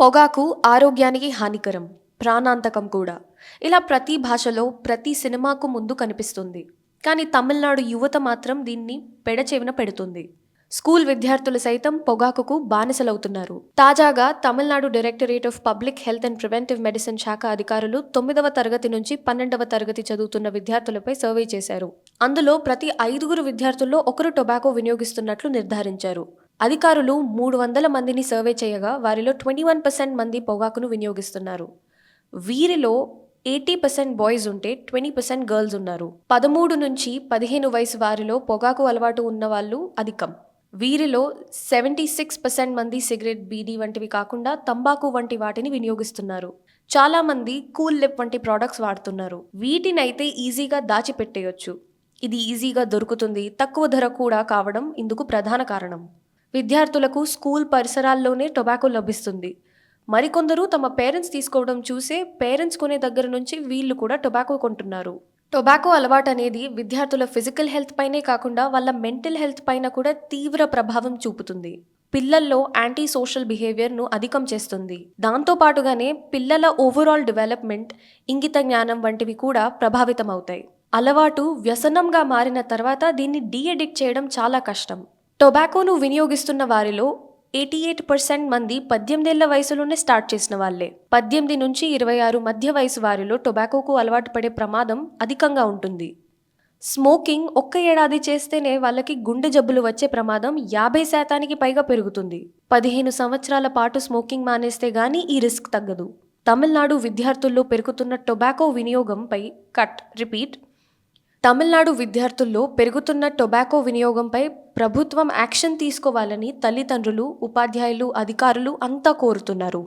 పొగాకు ఆరోగ్యానికి హానికరం ప్రాణాంతకం కూడా. ఇలా ప్రతి భాషలో ప్రతి సినిమాకు ముందు కనిపిస్తుంది. కానీ తమిళనాడు యువత మాత్రం దీన్ని పెడచెవిన పెడుతుంది. స్కూల్ విద్యార్థులు సైతం పొగాకుకు బానిసలవుతున్నారు. తాజాగా Tamil Nadu directorate of public health and preventive medicine శాఖ అధికారులు తొమ్మిదవ తరగతి నుంచి పన్నెండవ తరగతి చదువుతున్న విద్యార్థులపై సర్వే చేశారు. అందులో ప్రతి ఐదుగురు విద్యార్థుల్లో ఒకరు టొబాకో వినియోగిస్తున్నట్లు నిర్ధారించారు. అధికారులు మూడు వందల మందిని సర్వే చేయగా వారిలో ట్వంటీ వన్ పర్సెంట్ మంది పొగాకును వినియోగిస్తున్నారు. వీరిలో ఎయిటీ పర్సెంట్ బాయ్స్ ఉంటే ట్వంటీ పర్సెంట్ గర్ల్స్ ఉన్నారు. పదమూడు నుంచి పదిహేను వయసు వారిలో పొగాకు అలవాటు ఉన్న వాళ్ళు అధికం. వీరిలో సెవెంటీ సిక్స్ పర్సెంట్ మంది సిగరెట్ బీడీ వంటివి కాకుండా తంబాకు వంటి వాటిని వినియోగిస్తున్నారు. చాలా మంది కూల్ లిప్ వంటి ప్రోడక్ట్స్ వాడుతున్నారు. వీటినైతే ఈజీగా దాచిపెట్టేయొచ్చు. ఇది ఈజీగా దొరుకుతుంది. తక్కువ ధర కూడా కావడం ఇందుకు ప్రధాన కారణం. విద్యార్థులకు స్కూల్ పరిసరాల్లోనే టొబాకో లభిస్తుంది. మరికొందరు తమ పేరెంట్స్ తీసుకోవడం చూసే పేరెంట్స్ కొనే దగ్గర నుంచి వీళ్ళు కూడా టొబాకో కొంటున్నారు. టొబాకో అలవాటు అనేది విద్యార్థుల ఫిజికల్ హెల్త్ పైనే కాకుండా వాళ్ళ మెంటల్ హెల్త్ పైన కూడా తీవ్ర ప్రభావం చూపుతుంది. పిల్లల్లో యాంటీ సోషల్ బిహేవియర్ను అధికం చేస్తుంది. దాంతో పాటుగానే పిల్లల ఓవరాల్ డెవలప్మెంట్ ఇంగిత జ్ఞానం వంటివి కూడా ప్రభావితం అవుతాయి అలవాటు వ్యసనంగా మారిన తర్వాత దీన్ని డీఎడిక్ట్ చేయడం చాలా కష్టం. టొబాకోను వినియోగిస్తున్న వారిలో ఎయిటీ ఎయిట్ పర్సెంట్ మంది పద్దెనిమిదేళ్ళ వయసులోనే స్టార్ట్ చేసిన వాళ్ళే. పద్దెనిమిది నుంచి ఇరవై ఆరు మధ్య వయసు వారిలో టొబాకోకు అలవాటు పడే ప్రమాదం అధికంగా ఉంటుంది. స్మోకింగ్ ఒక్క ఏడాది చేస్తేనే వాళ్ళకి గుండె జబ్బులు వచ్చే ప్రమాదం యాభై శాతానికి పైగా పెరుగుతుంది. పదిహేను సంవత్సరాల పాటు స్మోకింగ్ మానేస్తే గానీ ఈ రిస్క్ తగ్గదు. తమిళనాడు విద్యార్థుల్లో పెరుగుతున్న టొబాకో వినియోగంపై కట్ రిపీట్ తమిళనాడు విద్యార్థుల్లో పెరుగుతున్న టొబాకో వినియోగంపై ప్రభుత్వం యాక్షన్ తీసుకోవాలని తల్లిదండ్రులు ఉపాధ్యాయులు అధికారులు అంతా కోరుతున్నారు.